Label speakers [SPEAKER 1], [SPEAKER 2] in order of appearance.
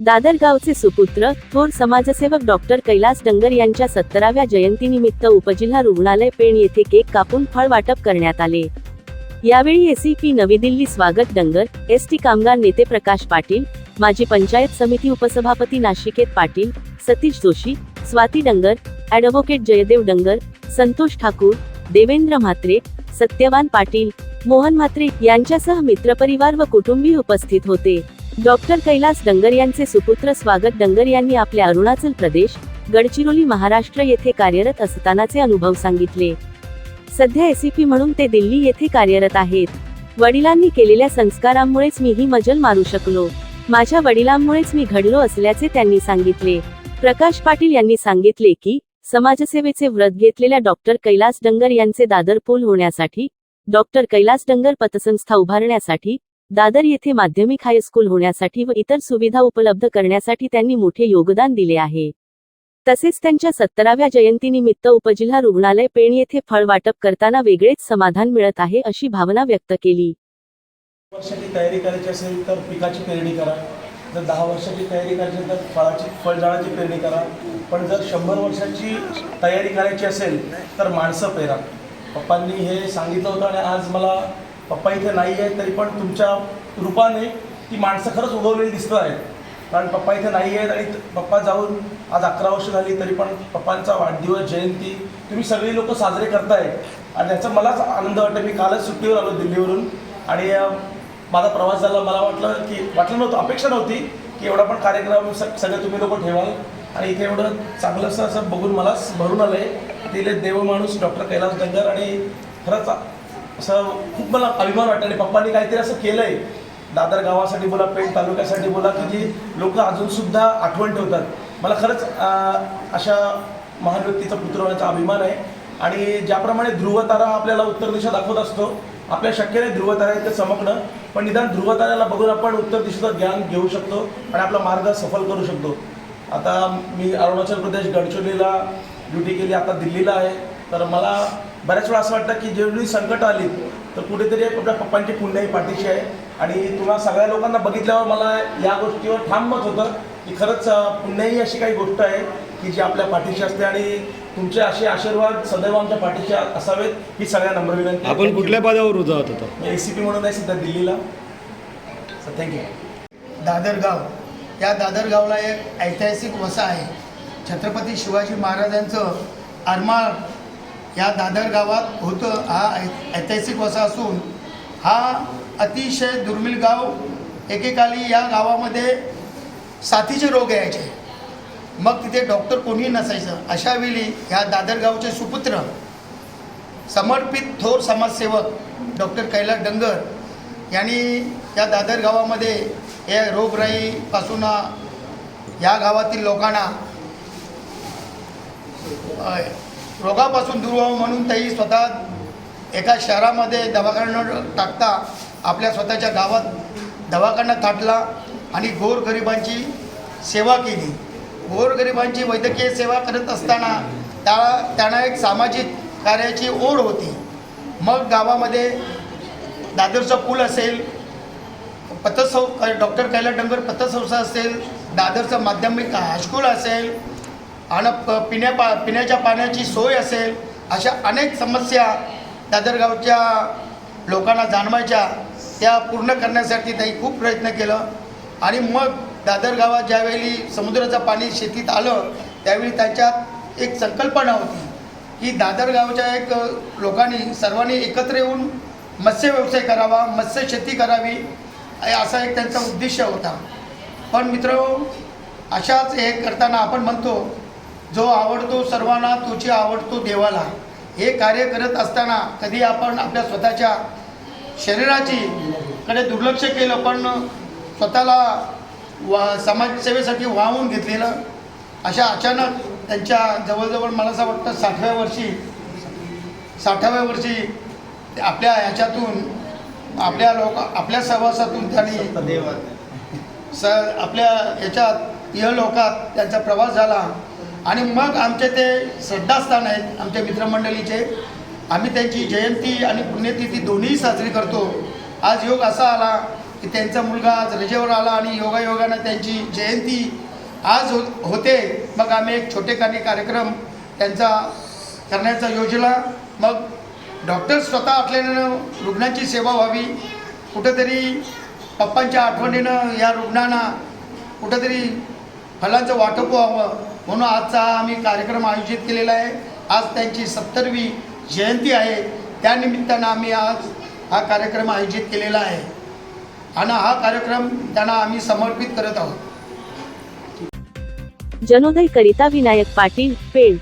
[SPEAKER 1] दादर गावचे सुपुत्र थोर समाजसेवक डॉक्टर कैलास डंगर यांच्या सत्तराव्या जयंतीनिमित्त उपजिल्हा रुग्णालय पेण येथे केक कापून फळ वाटप करण्यात आले. यावेळी एसीपी नवी दिल्ली स्वागत डंगर एस टी कामगार नेते प्रकाश पाटील माजी पंचायत समिती उपसभापती नाशिकेत पाटील सतीश जोशी स्वाती डंगर ॲडव्होकेट जयदेव डंगर संतोष ठाकूर देवेंद्र म्हात्रे सत्यवान पाटील मोहन म्हात्रे यांच्यासह मित्रपरिवार व कुटुंबी उपस्थित होते. डॉक्टर कैलास डंगर यांचे सुपुत्र स्वागत डंगर यांनी आपल्या अरुणाचल प्रदेश गडचिरोली महाराष्ट्र येथे कार्यरत असतानाचे अनुभव सांगितले. सध्या एसीपी म्हणून ते दिल्ली येथे कार्यरत आहेत. वडिलांनी केलेल्या संस्कारांमुळेच मी ही मजल मारू शकलो. माझ्या वडिलांमुळेच मी घडलो असल्याचे त्यांनी सांगितले. प्रकाश पाटील यांनी सांगितले की समाजसेवेचे व्रत घेतलेल्या डॉक्टर कैलास डंगर यांचे दादर पूल होण्यासाठी डॉक्टर कैलास डंगर पतसंस्था उभारण्यासाठी दादर येथे माध्यमिक हायस्कूल होण्यासाठी व इतर सुविधा उपलब्ध करण्यासाठी त्यांनी मोठे योगदान दिले आहे. तसेच त्यांच्या सत्तराव्या जयंतीनिमित्त उपजिल्हा रुग्णालय पेण येथे फळ वाटप करताना वेगळेच समाधान मिळत आहे अशी भावना व्यक्त केली.
[SPEAKER 2] वर्षाची तयारी करायची असेल तर पिकाची पेरणी करा. जर दहा वर्षाची तयारी करायची असेल तर फळाची फळझाडाची पेरणी करा. पण जर शंभर वर्षाची तयारी करायची असेल तर माणसं पेरा. पप्पांनी हे सांगितलं होतं आणि आज मला पप्पा इथे नाही आहे तरी पण तुमच्या रूपाने ती माणसं खरंच उगवलेली दिसत आहेत. कारण पप्पा इथे नाही आहेत आणि पप्पा जाऊन आज अकरा वर्ष झाली तरी पण पप्पांचा वाढदिवस जयंती तुम्ही सगळी लोक साजरे करताय आणि त्याचा मलाच आनंद वाटतो मी कालच सुट्टीवर आलो दिल्लीवरून. आणि माझा प्रवास झाला. मला वाटलं की वाटलं नव्हतं अपेक्षा नव्हती की एवढा पण कार्यक्रम स सगळे तुम्ही लोक ठेवाल. आणि इथे एवढं चांगलंसं असं बघून मलाच भरून आलं आहे तिले देव माणूस डॉक्टर कैलास डंगर आणि खरंच असं खूप मला अभिमान वाटतं. आणि पप्पांनी काहीतरी असं केलं आहे दादर गावासाठी बोला पेठ तालुक्यासाठी बोला की जी लोक अजूनसुद्धा आठवण ठेवतात. मला खरंच अशा महान व्यक्तीचा पुत्र होण्याचा अभिमान आहे. आणि ज्याप्रमाणे ध्रुवतारा आपल्याला उत्तर दिशा दाखवत असतो आपल्या शक्य नाही ध्रुवतारा इथे चमकणं. पण निदान ध्रुवताऱ्याला बघून आपण उत्तर दिशेचं ज्ञान घेऊ शकतो आणि आपला मार्ग सफल करू शकतो. आता मी अरुणाचल प्रदेश गडचिरोलीला ड्युटी केली आता दिल्लीला आहे. तर मला बऱ्याच वेळा असं वाटतं की जेवढी संकट आली तर कुठेतरी आपल्या पप्पांची पुण्याही पाठीशी आहे. आणि तुम्हा सगळ्या लोकांना बघितल्यावर मला या गोष्टीवर ठाम मत होतं की खरंच पुण्याही अशी काही गोष्ट आहे की जी आपल्या पाठीशी असते आणि तुमचे असे आशीर्वाद सदैव आमच्या पाठीशी असावेत ही सगळ्या नम्र विनंती.
[SPEAKER 3] आपण. कुठल्या पदावर रुजू आहोत आता
[SPEAKER 2] मी ए सी पी म्हणून आहे सध्या दिल्लीला. सर थँक्यू
[SPEAKER 4] दादर गाव या दादर गावला एक ऐतिहासिक वसा आहे. छत्रपती शिवाजी महाराजांचं आरमार या दादर गावात होतं हा ऐ- ऐतिहासिक वसा असून हा अतिशय दुर्मिळ गाव एकेकाली या गावामध्ये साथीचे रोग यायचे. मग तिथे डॉक्टर कोणीही नसायचं. अशा वेळी ह्या दादर गावचे सुपुत्र समर्पित थोर समाजसेवक डॉक्टर कैलास डंगर यांनी या दादर गावामध्ये या रोगराईपासून या गावातील लोकांना रोगापासून दूर व्हावं म्हणून तेही स्वतः एका शहरामध्ये दवाखाना टाकता. आपल्या स्वतःच्या गावात दवाखाना थाटला आणि गोरगरिबांची सेवा केली. गोरगरिबांची वैद्यकीय सेवा करत असताना त्या त्यांना एक सामाजिक कार्याची ओढ होती. मग गावामध्ये दादरचा पूल असेल पतसंस्था डॉक्टर कैलास डंगर पतसंस्था असेल दादरचं माध्यमिक हायस्कूल असेल आणि प पिण्या पा पिण्याच्या पाण्याची सोय असेल अशा अनेक समस्या दादरगावच्या लोकांना जाणवायच्या त्या पूर्ण करण्यासाठी त्यांनी खूप प्रयत्न केलं. आणि मग दादर गावात ज्यावेळी समुद्राचं पाणी शेतीत आलं त्यावेळी त्याच्यात एक संकल्पना होती की दादर गावच्या एक लोकांनी सर्वांनी एकत्र येऊन मत्स्य व्यवसाय करावा मत्स्य शेती करावी असा एक त्यांचा उद्देश होता. पण मित्र अशाच हे करताना आपण म्हणतो जो आवडतो सर्वांना तुझी आवडतो देवाला. हे कार्य करत असताना कधी आपण आपल्या स्वतःच्या शरीराची कडे दुर्लक्ष केलं पण स्वतःला वा समाजसेवेसाठी वाहून घेतलेलं अशा अचानक त्यांच्या जवळजवळ मला असं वाटतं साठव्या वर्षी साठाव्या वर्षी ते आपल्या ह्याच्यातून आपल्या लोक आपल्या सहवासातून त्यांनी स आपल्या याच्यात इहलोकात त्यांचा प्रवास झाला. आणि मग आमचे ते श्रद्धास्थान आहेत आमच्या मित्रमंडळीचे. आम्ही त्यांची जयंती आणि पुण्यतिथी दोन्ही साजरी करतो. आज योग असा आला की त्यांचा मुलगा आज रजेवर आला आणि योगायोगानं त्यांची जयंती आज हो होते. मग आम्ही एक छोटेखानी कार्यक्रम त्यांचा करण्याचा योजला. मग डॉक्टर स्वतः असल्यानं रुग्णांची सेवा व्हावी. कुठंतरी पप्पांच्या आठवणीनं या रुग्णांना कुठंतरी फलांचं वाटप व्हावं. म्हणून आजचा आम्ही कार्यक्रम आयोजित केलेला आहे. आज त्यांची सत्तरवी जयंती आहे. त्यानिमित्तानं आम्ही आज हा कार्यक्रम आयोजित केलेला आहे. आणि हा कार्यक्रम त्यांना आम्ही समर्पित करत आहोत.
[SPEAKER 1] जनोदय करिता विनायक पाटील पेड